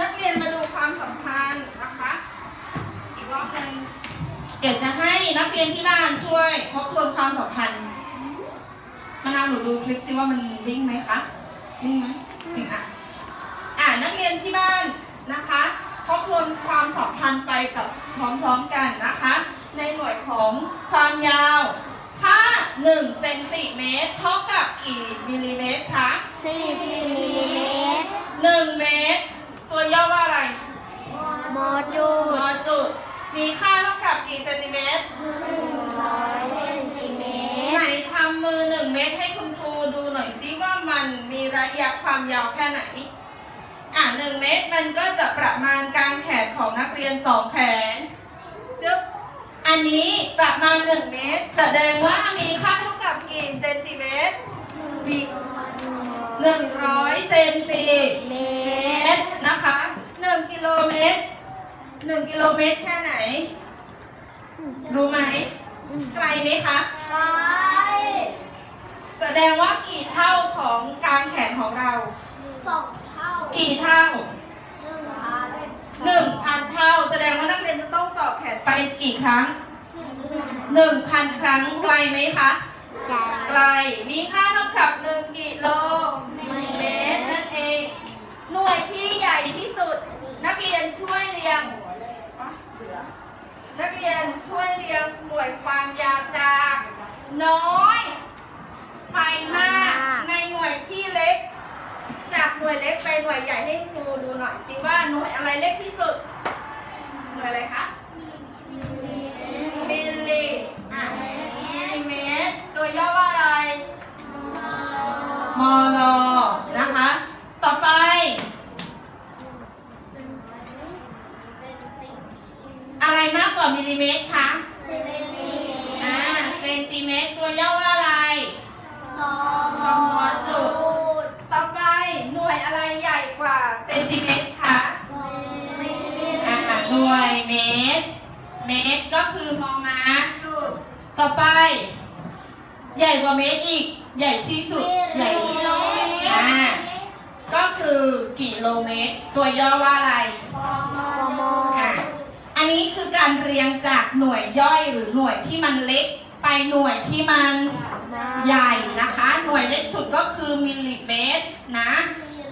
นักเรียนมาดูความสัมพันธ์นะคะ อีกรอบหนึงเดี๋ยวจะให้นักเรียนที่บ้านช่วยทบทวนความสัมพันธ์มะนาวหนูดูคลิปสิว่ามันวิ่งไหมคะ วิ่งไหมวิ่งอะอ่านักเรียนที่บ้านนะคะทบทวนความสัมพันธ์ไปกับพร้อมๆกันนะคะ ในหน่วยของความยาว ถ้า1เซนติเมตรเท่ากับกี่มิลลิเมตรคะสิบมิลลิเมตร1เมตร ตัวย่อว่าอะไรโมจูมอจุดมีค่าเท่ากับกี่เซนติเมตรหนึ่งร้อยเซนติเมไหนตรทำมือ1เมตรให้คุณครูดูหน่อยซิว่ามันมีระยะความยาวแค่ไหน อะ1เมตรมันก็จะประมาณกลางแขนของนักเรียน2แขนจึ๊บอันนี้ประมาณ1เมตร แสดงว่ามีค่าเท่ากับกี่เซนติเมตร มี 100 เซนติเมเมตรตรนะคะ 1 กิโลเมตร 1 กิโลเมตรแค่ไหน รู้ไหมไกลไหมคะใช่แสดงว่ากี่เท่าของกลางแขนของเราสองเท่า กี่เท่าหนึ่งพันหนึ่งพันเท่า แสดงว่านักเรียนจะต้องต่อแขนไปกี่ครั้งหนึ่งพันครั้งไกลไหมคะ ไกล มีค่าเท่ากับหนึ่งกิโลเมตรนั่นเอง หน่วยที่ใหญ่ที่สุด นักเรียนช่วยเรียง นักเรียนช่วยเรียงหน่วยความยาวจากน้อยไปมากในหน่วยที่เล็ก จากหน่วยเล็กไปหน่วยใหญ่ให้ครูดูหน่อยสิว่าหน่วยอะไรเล็กที่สุดหน่วยอะไรคะมิลลิ ตรตัวย่อว่าอะไร มลนะคะ ต่อไป อะไรมากกว่ามิลลิเมตรคะอ่าเซนติเมตรตัวย่อว่าอะไรสองจุด ต่อไปหน่วยอะไรใหญ่กว่าเซนติเมตรคะอ่าหน่วยเมตร เมตรก็คือมอมาจุด ต่อไป ใหญ่กว่าเมตรอีก ใหญ่ที่สุด ใหญ่อ่าก็คือกิโลเมตร ตัวย่อว่าอะไรอะอันนี้คือการเรียงจากหน่วยย่อยหรือหน่วยที่มันเล็กไปหน่วยที่มันใหญ่นะคะ หน่วยเล็กสุดก็คือมิลลิเมตรนะ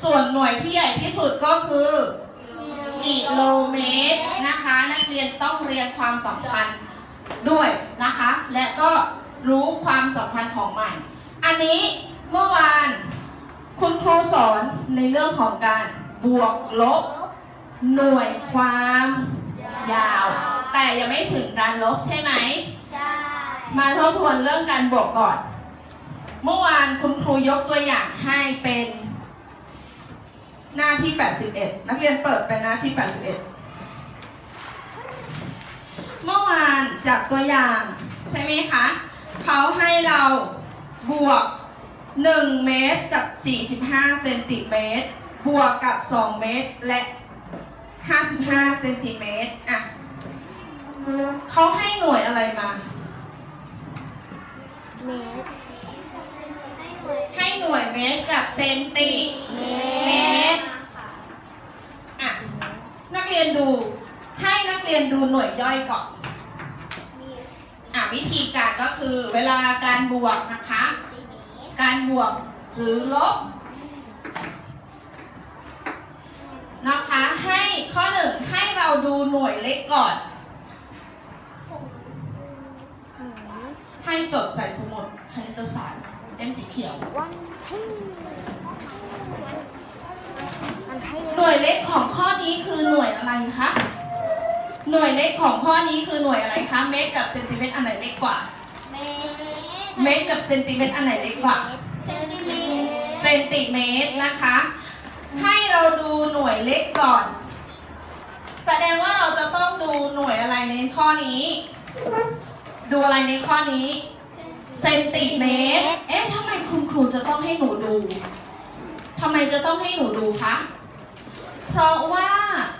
ส่วนหน่วยที่ใหญ่ที่สุดก็คือกิโลเมตรนะคะ นักเรียนต้องเรียนความสัมพันธ์ด้วยนะคะ และก็ รู้ความสัมพันธ์ของมันอันนี้เมื่อวานคุณครูสอนในเรื่องของการบวกลบ หน่วยความยาว แต่ยังไม่ถึงการลบใช่ไหม มาทบทวนเรื่องการบวกก่อน เมื่อวานคุณครูยกตัวอย่างให้เป็น หน้าที่ 81 นักเรียนเปิดเป็นหน้าที่ 81 เมื่อวานจากตัวอย่างใช่ไหมคะ เขาให้เราบวก 1 เมตรกับ 45 เซนติเมตร บวกกับ 2 เมตรและ 55 เซนติเมตรอะเขาให้หน่วยอะไรมา เมตร ให้หน่วยเมตรกับเซนติเมตรอะนักเรียนดู ให้นักเรียนดูหน่วยย่อยก่อน วิธีการก็คือเวลาการบวกนะคะ การบวกหรือลบนะคะให้ข้อหนึ่งให้เราดูหน่วยเล็กก่อน ให้จดใส่สมุดคณิตศาสตร์เล่มสีเขียว หน่วยเล็กของข้อนี้คือหน่วยอะไรคะ หน่วยเล็กของข้อนี้คือหน่วยอะไรคะเมตรกับเซนติเมตรอันไหนเล็กกว่า เมตรเมตรกับเซนติเมตรอันไหนเล็กกว่า เซนติเมตรเซนติเมตรนะคะ ให้เราดูหน่วยเล็กก่อน แสดงว่าเราจะต้องดูหน่วยอะไรในข้อนี้ ดูอะไรในข้อนี้ เซนติเมตร เอ๊ะทำไมคุณครูจะต้องให้หนูดูทำไมจะต้องให้หนูดูคะ เพราะว่าถ้า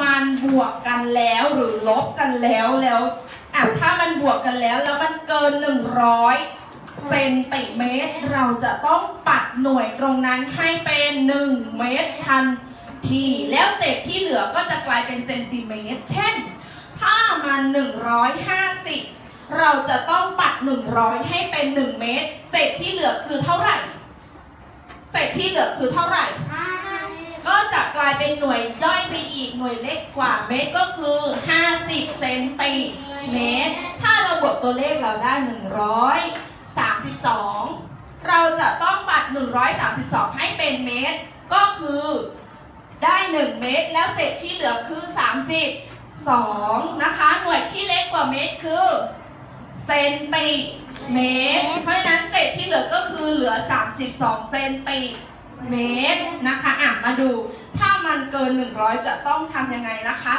มันบวกกันแล้วหรือลบกันแล้วแล้วอะถ้ามันบวกกันแล้วแล้วมันเกิน 100 เซนติเมตร เราจะต้องปัดหน่วยตรงนั้นให้เป็น 1 เมตรทันที แล้วเศษที่เหลือก็จะกลายเป็นเซนติเมตร เช่น ถ้ามัน 150 เราจะต้องปัด 100 ให้เป็น 1 เมตร เศษที่เหลือคือเท่าไหร่ เศษที่เหลือคือเท่าไหร่ ก็จะกลายเป็นหน่วยย่อยไปอีกหน่วยเล็กกว่าเมตรก็คือ 50 เซนติเมตร ถ้าเราบวกตัวเลขเราได้ 132 เราจะต้องปัด 132 ให้เป็นเมตร ก็คือได้ 1 เมตร แล้วเศษที่เหลือคือ 32 นะคะ หน่วยที่เล็กกว่าเมตรคือเซนติเมตร เพราะฉะนั้นเศษที่เหลือก็คือเหลือ 32 เซนติเมตร เมตรนะคะอะมาดู ถ้ามันเกิน 100 จะต้องทำยังไงนะคะ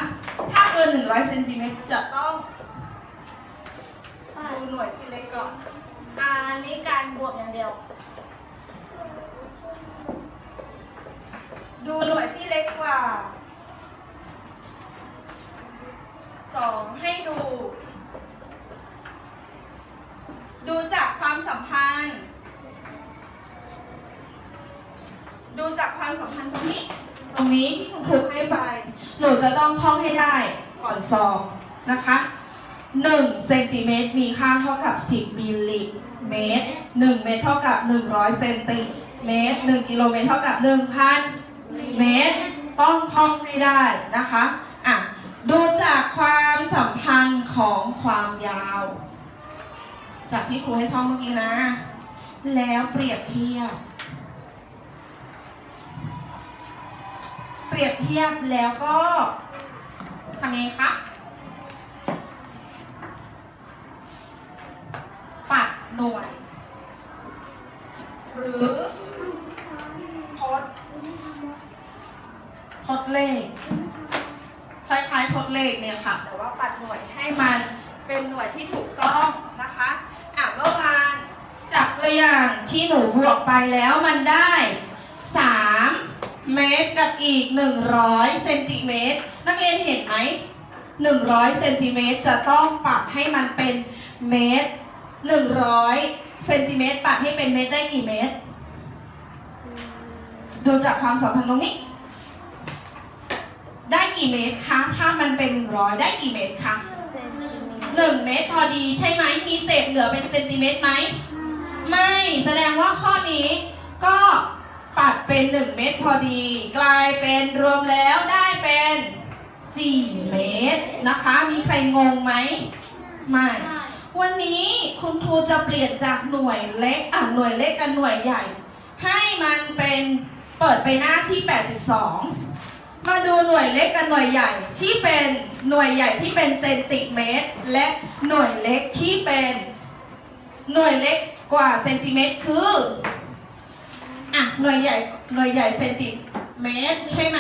ถ้าเกิน 100เซนติเมตรจะต้องดูหน่วยที่เล็กก่อน อันนี้การบวกอย่างเดียว ดูหน่วยที่เล็กกว่าสองให้ดู ดูจากความสัมพันธ์ ดูจากความสัมพันธ์ตรงนี้ ตรงนี้ที่คุณครูให้ไป หนูจะต้องท่องให้ได้ก่อนสอบนะคะ1เซนติเมตรมีค่าเท่ากับ 10 มิลลิเมตร 1 เมตรเท่ากับ 100 เซนติเมตร 1 กิโลเมตรเท่ากับ 1,000 เมตร ต้องท่องให้ได้นะคะอะดูจากความสัมพันธ์ของความยาว จากที่ครูให้ท่องเมื่อกี้นะ แล้วเปรียบเทียบ เปรียบเทียบแล้วก็ทำไงคะปัดหน่วย หรือทดทดเลขคล้ายๆทดเลขเนี่ยค่ะ แต่ว่าปัดหน่วยให้มันเป็นหน่วยที่ถูกต้องนะคะอะเมื่อวานจากตัวอย่างที่หนูบวกไปแล้วมันได้3 เมตรกับอีก 100เซนติเมตรนักเรียนเห็นไหม100เซนติเมตรจะต้องปรับให้มันเป็นเมตร100เซนติเมตรปรับให้เป็นเมตรได้กี่เมตร ดูจากความสัมพันธ์ตรงนี้ ได้กี่เมตรคะถ้ามันเป็น 100 ได้กี่เมตรคะ1เมตรพอดีใช่ไหมมีเศษเหลือเป็นเซนติเมตรไหมไม่แสดงว่าข้อนี้ก็ ปัดเป็น 1 เมตรพอดี กลายเป็นรวมแล้วได้เป็น 4 เมตรนะคะ มีใครงงไหมไม่วันนี้คุณครูจะเปลี่ยนจากหน่วยเล็กอะหน่วยเล็กกับหน่วยใหญ่ ให้มันเป็นเปิดไปหน้าที่ 82 มาดูหน่วยเล็กกับหน่วยใหญ่ที่เป็นหน่วยใหญ่ที่เป็นเซนติเมตร และหน่วยเล็กที่เป็น หน่วยเล็กกว่าเซนติเมตรคือ หน่วยใหญ่หน่วยใหญ่เซนติเมตรใช่ไหม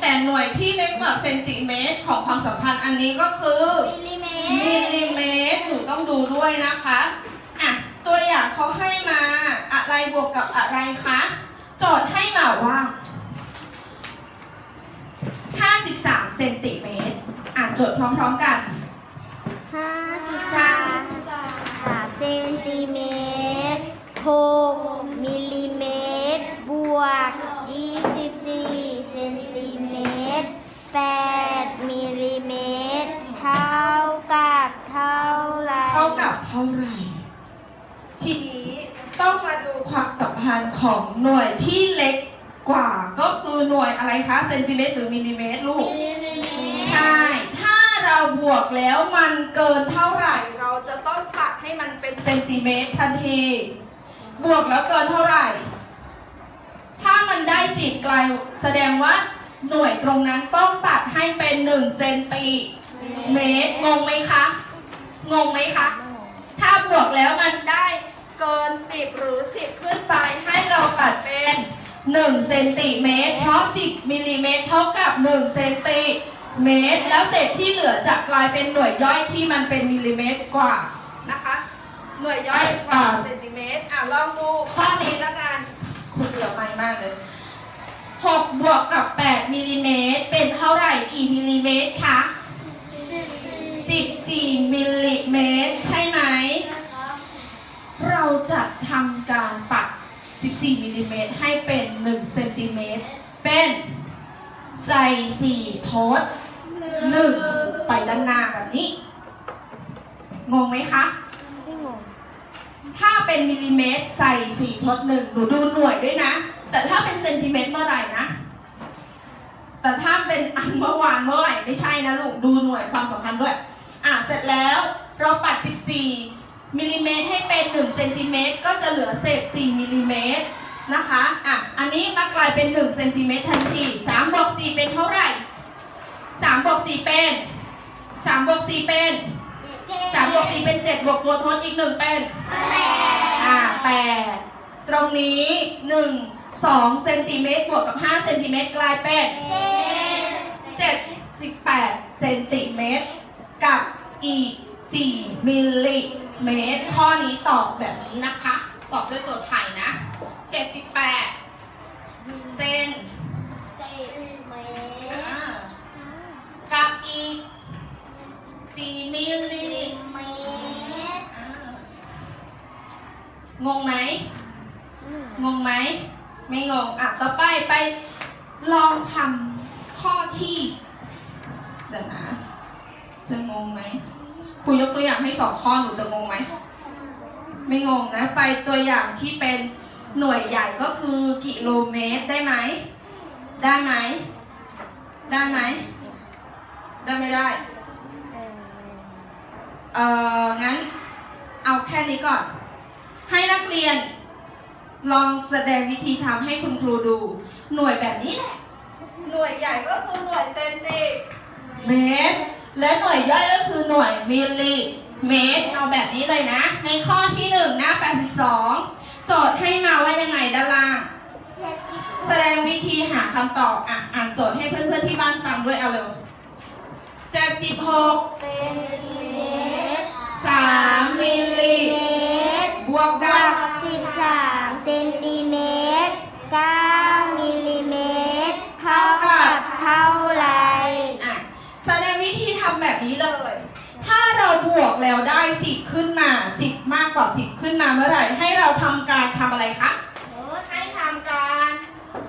แต่หน่วยที่เล็กกว่าเซนติเมตรของความสัมพันธ์อันนี้ก็คือมิลลิเมมิลลิเมตรหนูต้องดูด้วยนะคะอะตัวอย่างเขาให้มาอะไรบวกกับอะไรคะโจทย์ให้มาว่า 53เซนติเมตรอ่านโจทย์พร้อมๆกันห้าสิบสามสามเซนติเมตรหกมิลลิเมตรบ วกยี่สิบสี่เซนติเมตรแปดมิลลิเมตร เท่ากับเท่าไหรเท่ากับเท่าไหร่ ทีนี้ต้องมาดูความสัมพันธ์ของหน่วยที่เล็กกว่า ก็คือหน่วยอะไรคะ เซนติเมตรหรือมิลลิเมตรลูก มิลลิเมตร ใช่ ถ้าเราบวกแล้วมันเกินเท่าไหร่ เราจะต้องปรับให้มันเป็นเซนติเมตรทันที บวกแล้วเกินเท่าไหร่ถ้า มันได้สิบไกลแสดงว่าหน่วยตรงนั้นต้องปรับให้เป็น1เซนติเมตรงงไหมคะ งงไหมคะ ถ้าบวกแล้วมันได้เกิน 10 หรือ 10 ขึ้นไปให้เราปัดเป็น1เซนติเมตรเพราะ 10มิลลิเมตรเท่ากับ1เซนติเมตร แล้วเศษที่เหลือจะกลายเป็นหน่วยย่อยที่มันเป็นมิลลิเมตรกว่านะคะ หน่วยย่อยกว่าเซนติเมตรอะลองดูข้อนี้แล้วกัน คุณเหลือไม่มากเลย6บวกกับ8มิลลิเมตรเป็นเท่าไหร่กี่มิลลิเมตรคะ14มิลลิเมตร ใช่ไหม เราจะทำการปัด 14มิลลิเมตรให้เป็น1เซนติเมตรเป็นใส่สี่ทดหนึ่งไปด้านหน้าแบบนี้ งงไหมคะ เป็นมิลลิเมตรใส่สี่ทดหนึ่งหนูดูหน่วยด้วยนะ แต่ถ้าเป็นเซนติเมตรเมื่อไหร่นะ แต่ถ้าเป็นอันเมื่อวานเมื่อไหร่ไม่ใช่นะลูกดูหน่วยความสัมพันธ์ด้วย อะเสร็จแล้วเราปัด 14มิลลิเมตรให้เป็น1เซนติเมตรก็จะเหลือเศษ 4มิลลิเมตรนะคะ อะ อันนี้มากลายเป็น1เซนติเมตรทันที3บวก4เป็นเท่าไหร่3บวก4เป็น3บวก4เป็น3บวก4เป็น7บวกตัวทดอีก 1 เป็น อ่าแปดตรงนี้ 1 2เซนติเมตรบวกกับ5เซนติเมตรกลายเป็น78เซนติเมตรกับอีก 4 มิลลิเมตร ข้อนี้ตอบแบบนี้นะคะ ตอบด้วยตัวไทยนะ 78 เซนอ่ากับอีก 4 มิลลิอ่า งงไหม งงไหม ไม่งง อะ ต่อไปไปลองทำข้อที่ เดี๋ยวนะ จะงงไหมครูยกตัวอย่างให้สองข้อหนูจะงงไหม ไม่งงนะ ไปตัวอย่างที่เป็นหน่วยใหญ่ก็คือกิโลเมตรได้ไหม ได้ไหม ได้ไหม ได้ไม่ได้ เอ่อ งั้นเอาแค่นี้ก่อน ให้นักเรียน ลองแสดงวิธีทำให้คุณครูดู หน่วยแบบนี้แหละหน่วยใหญ่ก็คือหน่วยเซนติเมตร และหน่วยย่อยก็คือหน่วยมิลลิเมตร เอาแบบนี้เลยนะ ในข้อที่1หน้า 82 โจทย์ให้มาว่ายังไงด้านล่าง แสดงวิธีหาคำตอบอะอ่านโจทย์ให้เพื่อนๆที่บ้านฟังด้วยเอาเร็ว76เซนติเมตร3มิลลิบ วกบกัวบก13เซนติเมตร9มิลลิเมตรเท่ากับเท่าไหรอะแสดงวิธีทำแบบนี้เลย ถ้าเราบวกแล้วได้ 10 ขึ้นมา 10 มากกว่า 10 ขึ้นมาเมื่อไหร่ ให้เราทำการทำอะไรคะให้ทำการ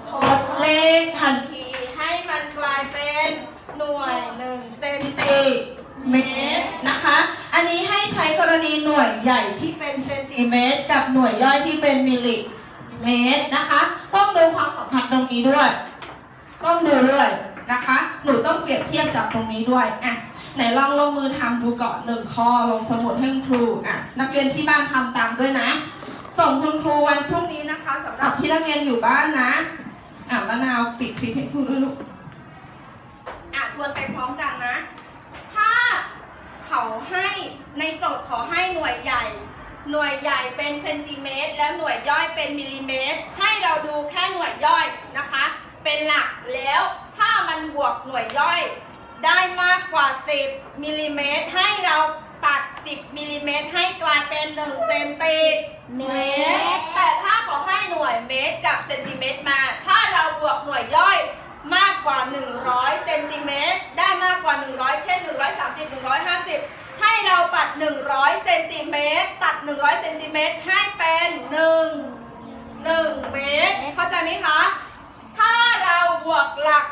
ทดเลขทันทีให้มันกลายเป็นหน่วย1เซนติเมตรนะคะ อันนี้ให้ใช้กรณีหน่วยใหญ่ที่เป็นเซนติเมตร กับหน่วยย่อยที่เป็นมิลลิเมตรนะคะ ต้องดูความสัมพันธ์ตรงนี้ด้วย ต้องดูด้วยนะคะ หนูต้องเปรียบเทียบจากตรงนี้ด้วยอะไหนลองลงมือทำดูก่อนหนึ่งข้อลงสมุดให้คุณครูอะนักเรียนที่บ้านทำตามด้วยนะ ส่งคุณครูวันพรุ่งนี้นะคะสำหรับที่นักเรียนอยู่บ้านนะอะมะนาวปิดคลิปให้ครูด้วยลูกอะทวนไปพร้อมกันนะ ถ้าเขาให้ใน โจทย์ขอให้หน่วยใหญ่ หน่วยใหญ่เป็นเซนติเมตร แล้วหน่วยย่อยเป็นมิลลิเมตร ให้เราดูแค่หน่วยย่อยนะคะ เป็นหลักแล้วถ้ามันบวกหน่วยย่อย ได้มากกว่า 10มิลลิเมตร ให้เราปัด 10มิลลิเมตร ให้กลายเป็น1เซนติเมตร แต่ถ้าขอให้หน่วยเมตรกับเซนติเมตรมา ถ้าเราบวกหน่วยย่อยมากกว่า 100เซนติเมตร ได้มากกว่า 100 เช่น 130 150 เราปัด 100เซนติเมตรตัด 100เซนติเมตรให้เป็น1 1เมตรเข้าใจไหมคะ ถ้าเราบวกหลัก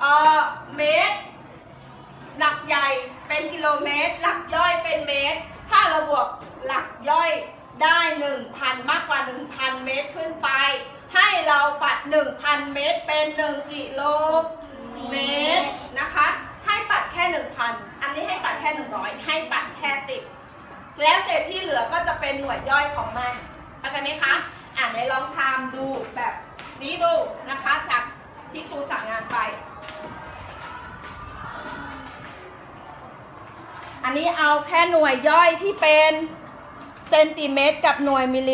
เอ่อเมตร หลักใหญ่เป็นกิโลเมตร หลักย่อยเป็นเมตร ถ้าเราบวกหลักย่อยได้ 1,000 มากกว่า 1,000 เมตรขึ้นไป ให้เราปัด 1,000 เมตรเป็น 1 กิโลเมตรนะคะ ให้ปัดแค่ 1,000อั นนี้ให้ปัดแค่100ให้ปัดแค่10และเศษที่เหลือก็จะเป็นหน่วยย่อยของมันเข้าใจไหมคะอ่านในลองทำดูแบบนี้ดูนะคะจากที่ครูสั่งงานไป อันนี้เอาแค่หน่วยย่อยที่เป็นเซนติเมตรกับหน่วยมิลลิ